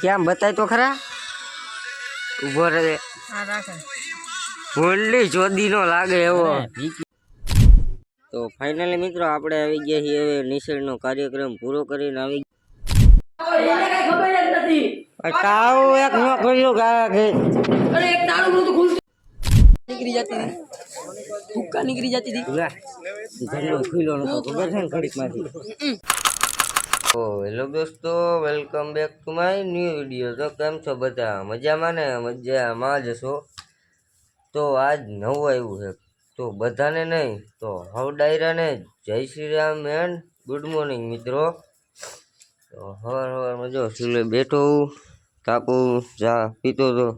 કેમ બતાય તો ખરા? ઊભો રહે. હોલ્ડી જોદી નો લાગે એવો. તો ફાઇનલી મિત્રો આપણે આવી ગયા છીએ હવે નિષેધનો કાર્યક્રમ પૂરો કરીને આવી કાવ એક ન કર્યો ગા કે અરે એક નીકળી જતી હતી. ભૂક્કા નીકળી જતી હતી. લા ઝંડો ખુલ્લો નતો ખબર છે ને ઘડીકમાંથી હેલો દોસ્તો, welcome back to my new video. તો કેમ છો બધા? મજામાં ને? મજામાં જ છો? તો આજ નવું આવ્યું છે. તો બધાને નહીં, તો હવ ડાયરાને જય Shri Ram and good morning મિત્રો. તો હવાર હવારમાં જો ચૂલે બેઠો તાપુ ચા પીતો હતો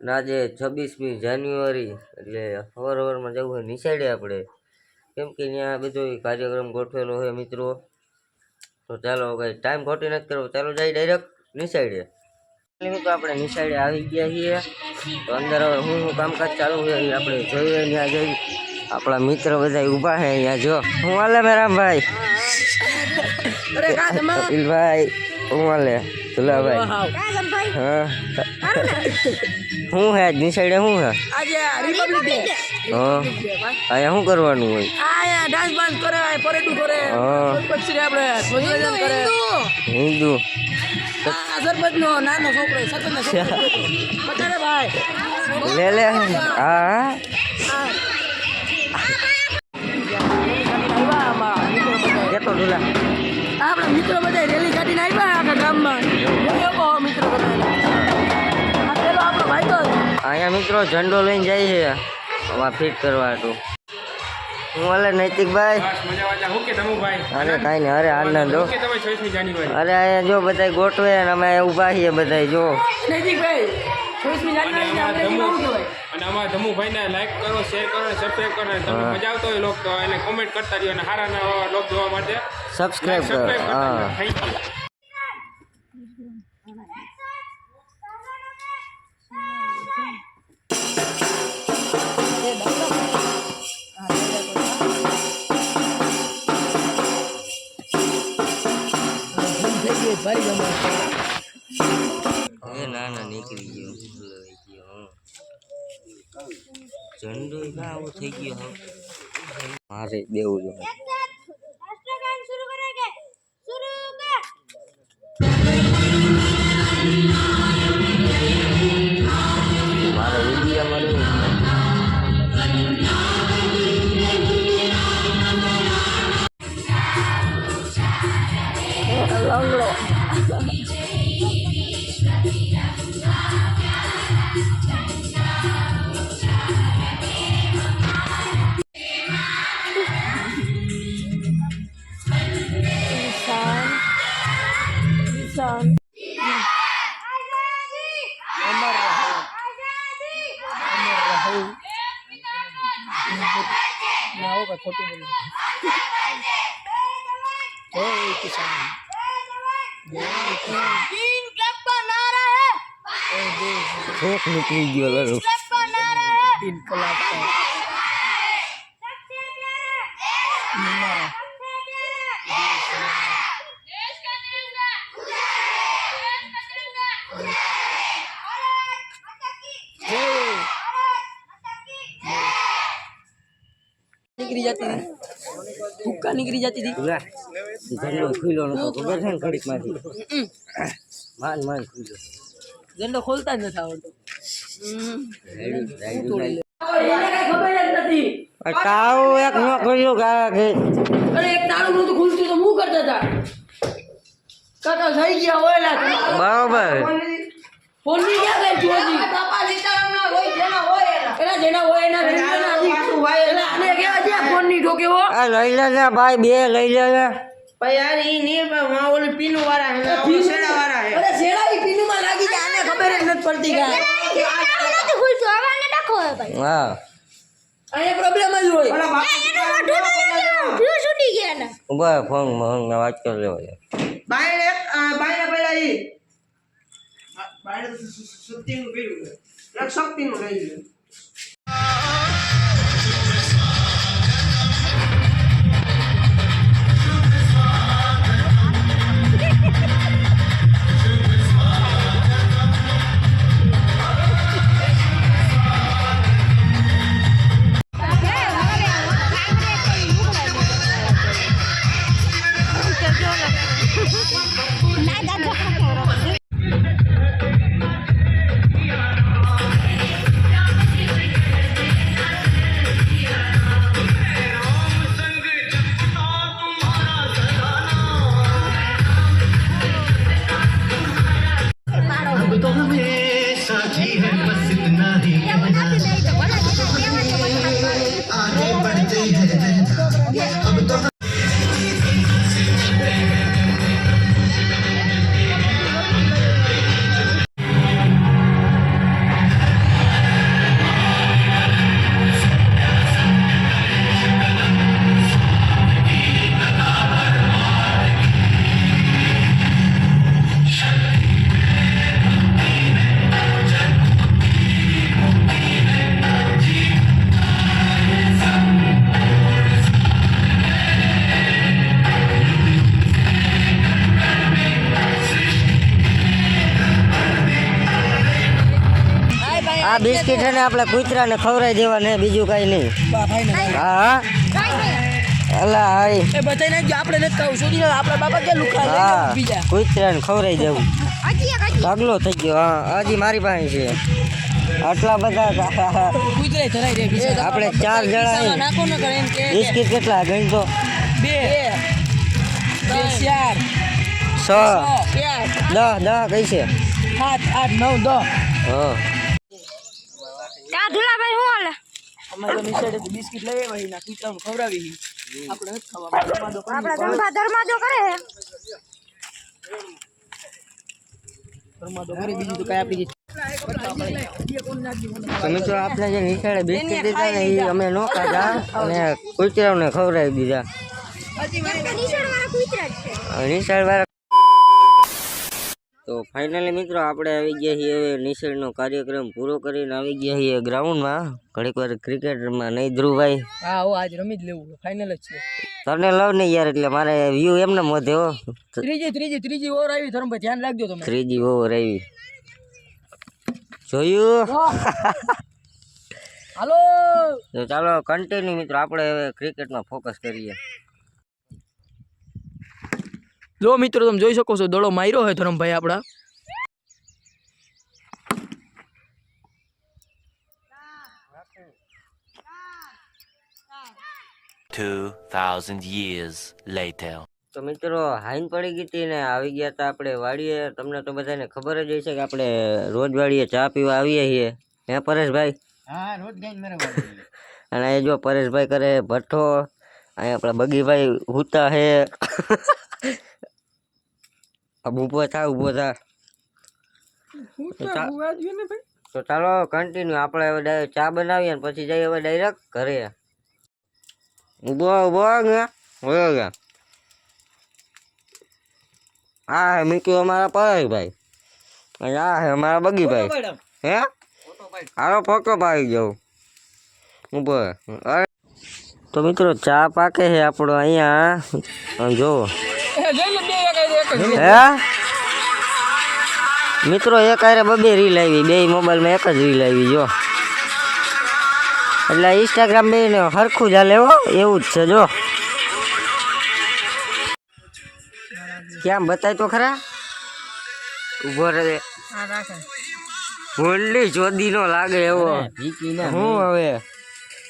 આજે છવ્વીસમી જાન્યુઆરી, એટલે હવાર હવારમાં જવું હોય નિશાળે આપણે. કેમ કે ત્યાં બધો કાર્યક્રમ ગોઠવેલો હોય મિત્રો. તો ચાલો કઈ ટાઈમ ખોટી નથી કરવો. ચાલો જઈ ડાયરેક્ટ નિસાઈડે તો આપણે નિસાઈડે આવી ગયા છીએ. તો અંદર હવે હું શું કામકાજ ચાલુ છે આપણે જોઈએ ત્યાં જઈ. આપણા મિત્ર બધા ઊભા છે અહીંયા જો. હું હાલે મેરામભાઈ? કપિલભાઈ હું હાલે? દુલાભાઈ હા. શું હે? નિશાળે શું હે આજે રિપબ્લિક ડે હા. અહીંયા શું કરવાનું હોય? આ ડાન્સ બાન્સ કરે પરેડું કરે. શ્રી આપણે ધ્વજવંદન કરે. હિન્દુ. આ સરપંચ નો નાનો છોકરો સરપંચ ભાઈ. લે લે. હા. બધા. આપણા મિત્રો બધા રેલી કાઢીને આવ્યા આખા ગામમાં. અહીંયા મિત્રો ઝંડો લઈને જાય છે. આમાં ફિટ કરવા હતું હું અલે નૈતિકભાઈ? અરે કાંઈ નહીં અરે આનંદ હો અરે અહીંયા જો બધા ગોઠવે ને અમે ઊભા છીએ બધા જો. નૈતિકભાઈ અને અમારા અને ધમુભાઈને લાઈક કરો શેર કરો અને સબસ્ક્રાઈબ કરો. અને તમને મજા આવતો હોય લોક તો એને કોમેન્ટ કરતા રહ્યો અને સારા લોક જોવા માટે. સબસ્ક્રાઈબ કરો. હા. થેન્ક યુ બારી ગમે ના ના નીકળી ગયો. લઈ ગયો ઝંડો આવો થઈ ગયો હવે. મારે દેવું જોઈએ મારે વિડીયા ના હો ભાઈ ખોટું બોલું જય કિસાન જય કિસાન तीन ट्रक नारा है ठोक निकली गयो लो ट्रक नारा है तीन कलाक निकली जाती थी भूखा निकली जाती थी જંડો ખુલ્લો નતો ખબર છે ને ઘડીકમાંથી. માન માન ખુલ્લો. જંડો ખોલતા જ નથી આવડતો. ભાઈ બે લઈ લે ભાઈ યાર ઈ ને માં ઓલી પીનુ વાળા હે ઓલી સેડા વાળા હે. અરે સેડા ઈ પીનુ માં લાગી જાય આને ખબર જ નથી પડતી કાંઈ નથી ખુલતું હવે આને ડખો હે ભાઈ. હા. અહીંયા પ્રોબ્લેમ જ હોય. એનું મોઢું ફ્યુઝ છૂટી ગયા ને ઊભા ફોન ફોન વાત કરી લેવા બાય બાયણે એક બાયણે પેલા ઈ. બાયણે શક્તિનું કર્યું એક શક્તિનું લઈ ગયું આ બિસ્કિટ ને આપણે કૂતરાને ખવડાવી દેવાને બીજું કઈ નહીં. હા હા. અલા હાય. એ બધાય નાખજો આપણે નથી ખાવું. સુધી આપણા બાપા કે લઈ હા બીજા. કૂતરાને ખવડાવી દેવું. ઢગલો થઈ ગયો હા હજી મારી પાસે છે. આટલા બધા કૂતરાય ધરાઈ દે આપણે ચાર જણા નાખો ને કરે એમ કે બિસ્કિટ કેટલા ગણ તો બે બે ચાર. છ દહ દસ કઈ છે. સાત આઠ નવ દસ હા કા ધુલાભાઈ હું હાલે અમે તો નિશાળે બિસ્કિટ લઈ આવ્યા ના કૂતરાને ખવડાવી આપણે નથી ખાવા ધર્માદો કરી. આપડા ધર્મા ધર્માદો કરે હે. ધર્માદો કરી બીજું તો કઈ આપી તો મિત્રો આપણે જે નિશાળે બિસ્કિટ દીધા ને એ અમે નો ખાધા અને કૂતરાઓને ખવડાવી દીધા. નિશાળ વાળા કૂતરા જ છે નિશાળ વાળા તો ફાઇનલી મિત્રો આપણે આવી ગયા છીએ હવે નિશાળનો કાર્યક્રમ પૂરો કરીને આવી ગયા છીએ ગ્રાઉન્ડમાં ઘડીક વાર ક્રિકેટમાં નહીં ધ્રુવભાઈ હા હો આજ રમી જ લેવું ફાઇનલ જ છે. તને લવ ને યાર એટલે મારે વ્યૂ એમને મોધે હો. ત્રીજી ત્રીજી ત્રીજી ઓવર આવી ધર્મભાઈ ધ્યાન રાખજો તમે. ત્રીજી ઓવર આવી. જોયું? હાલો. ચાલો કન્ટિન્યુ મિત્રો આપણે હવે ક્રિકેટમાં ફોકસ કરીએ. જો મિત્રો તમે જોઈ શકો છો દડો માર્યો હોય ધરમભાઈ આપડા Two thousand years later. તો મિત્રો હાઈન પડી ગઈ હતી ને આવી ગયા હતા આપણે વાડીએ. તમને તો બધાને ખબર જ હશે કે આપણે રોજ વાડીએ ચા પીવા આવીએ છીએ. હે પરેશભાઈ? હા રોજ ગઈ મેરે અને એ જો પરેશભાઈ કરે ભઠ્ઠો અહીંયા આપણા બગીભાઈ હુતા હે. આ ઊભો થા ઊભો થા. તો ચાલો કન્ટિન્યુ આપણે હવે ચા બનાવીએ ને પછી જઈએ હવે ડાયરેક્ટ ઘરે. ઊભો ઊભો ગયા હોયો ગયા આ હે મીકુ અમારા પરેશભાઈ અને આ હે અમારા બગીભાઈ હે? હાલો ફોટો પાડી જાઉં ઊભો અરે. તો મિત્રો ચા પાકે છે આપણો અહીંયા. જો. જોવો હે? મિત્રો એક આરે બબે રીલ આવી બે મોબાઈલમાં એક જ રીલ આવી જો. એટલે ઇન્સ્ટાગ્રામ બે ને હરખું ચાલે હો એવું જ છે જો. કેમ બતાય તો ખરા? ઊભો રહે. હોલી જોદી નો લાગે એવો. હું હવે?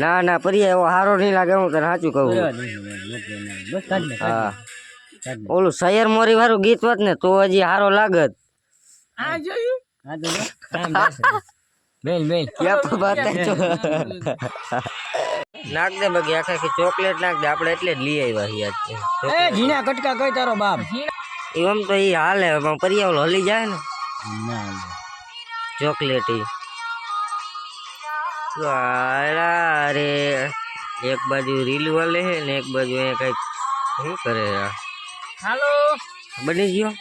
ના ના પર્યા એવો સારો નહીં લાગે હું તને સાચું કહું. હા. ઓલું સૈયર મોરી વાળું ગીત હોત ને તો હજી સારો લાગત. આ જોયું? ક્યાં તો બતાય તો? નાખ દે બગી આખા ચોકલેટ નાખ દે આપણે એટલે જ લઈ આવ્યા છીએ આજ. એ ઝીણા કટકા કઈ તારો બાપ? એમ તો એ હાલે પણ પર્યા હલી જાય ને. ચોકલેટ એ વાળા રે. એક બાજુ રીલ વાલે ને એક બાજુ એ કંઈક શું કરે આ? હાલો. બની ગયો?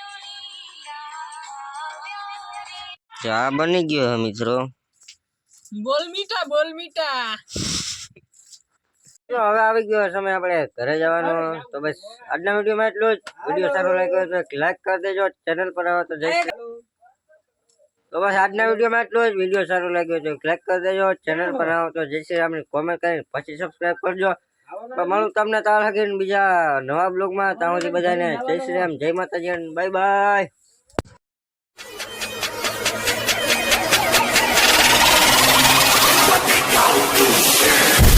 ચા બની ગયો મિત્રો. બોલ મીઠા બોલ મીઠા. હવે આવી ગયો સમય આપણે ઘરે જવાનો. તો બસ આજના વિડીયોમાં એટલું જ. વીડિયો સારો લાગ્યો તો લાઈક કરી દેજો. ચેનલ પર આવો તો જય તો બસ આજના વિડીયોમાં એટલું જ. વીડિયો સારો લાગ્યો તો લાઈક કરી દેજો. ચેનલ પર આવો તો જય શ્રી રામની કોમેન્ટ કરીને પછી સબસ્ક્રાઈબ કરજો. મળું તમને તાર હગીન બીજા નવા બ્લોગમાં ત્યાં સુધી બધાને જય શ્રી રામ, જય માતાજી અને બાય બાય Yeah.